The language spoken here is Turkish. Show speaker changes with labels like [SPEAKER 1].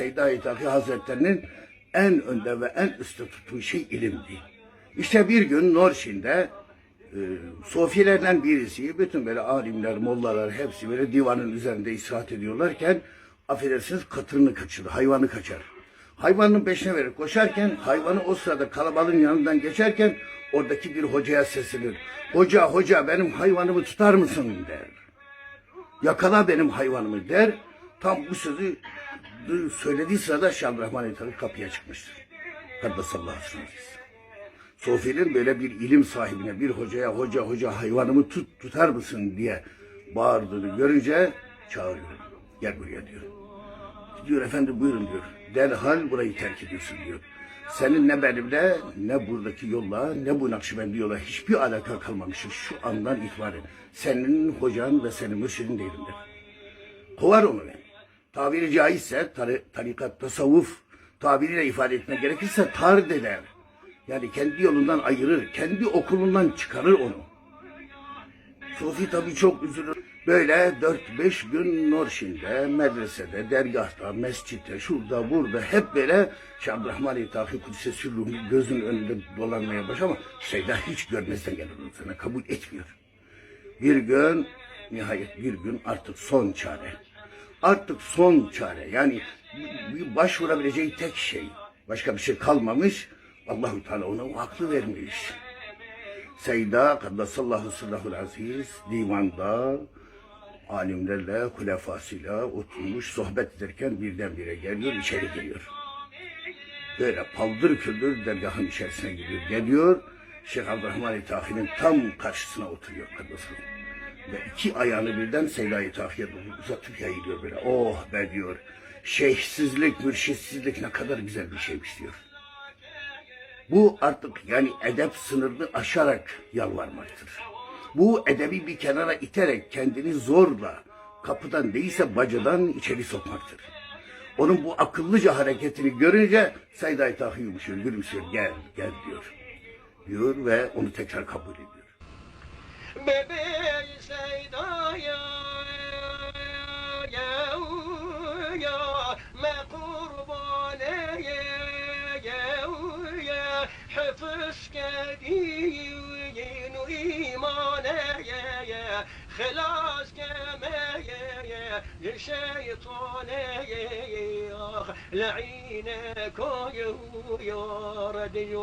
[SPEAKER 1] Seyda-i Taki Hazretlerinin en önde ve en üstte tuttuğu şey ilimdi. İşte bir gün Norşin'de e, sofilerden birisi, bütün böyle alimler, mollalar hepsi böyle divanın üzerinde istirahat ediyorlarken affedersiniz katırını kaçırdı, hayvanı kaçar. Hayvanın peşine verir koşarken hayvanı o sırada kalabalığın yanından geçerken oradaki bir hocaya seslenir. Hoca hoca benim hayvanımı tutar mısın der. Yakala benim hayvanımı der. Tam bu sözü söylediği sırada Şabrahman Etari kapıya çıkmıştır. Kaddesallahu aleyhi ve. Sofi'nin böyle bir ilim sahibine, bir hocaya hoca hoca hayvanımı tut tutar mısın diye bağırdığını görünce çağırıyor. Gel buraya diyor. Diyor efendim buyurun diyor. Derhal burayı terk ediyorsun diyor. Senin ne benimle ne buradaki yolla ne bu Nakşibendi yola hiçbir alaka kalmamıştır şu andan itibaren. Senin hocan ve senin mürşidin değilimdir. Kovar onu yani. Tabiri caizse tari, tarikat, tasavvuf tabiriyle ifade etmek gerekirse tard eder. Yani kendi yolundan ayırır, kendi okulundan çıkarır onu. Sufi tabii çok üzülür. Böyle 4-5 gün Norşin'de, medresede, dergahta, mescitte, şurada, burada hep böyle Şabrahman İthafi Kudüs'e sürruhun gözünün önünde dolanmaya başlar ama Seyda hiç görmezden gelir sana, kabul etmiyor. Bir gün, nihayet bir gün artık son çare. Artık son çare. Yani başvurabileceği tek şey. Başka bir şey kalmamış. Allahu Teala ona o aklı vermiş. Seyda Kaddesallahu sırrahul aziz divanda alimlerle, hulefasıyla oturmuş sohbet ederken birdenbire geliyor, içeri geliyor. Böyle paldır küldür dergahın içerisine giriyor. Geliyor, Şeyh Abdurrahman İtahi'nin tam karşısına oturuyor Kaddesallahu. Ve iki ayağını birden Seyda-i Tahi'ye uzatıp yayılıyor böyle. Oh be diyor. Şeyhsizlik, mürşitsizlik ne kadar güzel bir şeymiş diyor. Bu artık yani edep sınırını aşarak yalvarmaktır. Bu edebi bir kenara iterek kendini zorla kapıdan değilse bacadan içeri sokmaktır. Onun bu akıllıca hareketini görünce Seyda-i Tahi yumuşuyor, gülümsüyor. Gel, gel diyor. Diyor ve onu tekrar kabul ediyor.
[SPEAKER 2] Bebeği لطف كدير إيمانه خلاص كما للشيطان لعينك يا ردي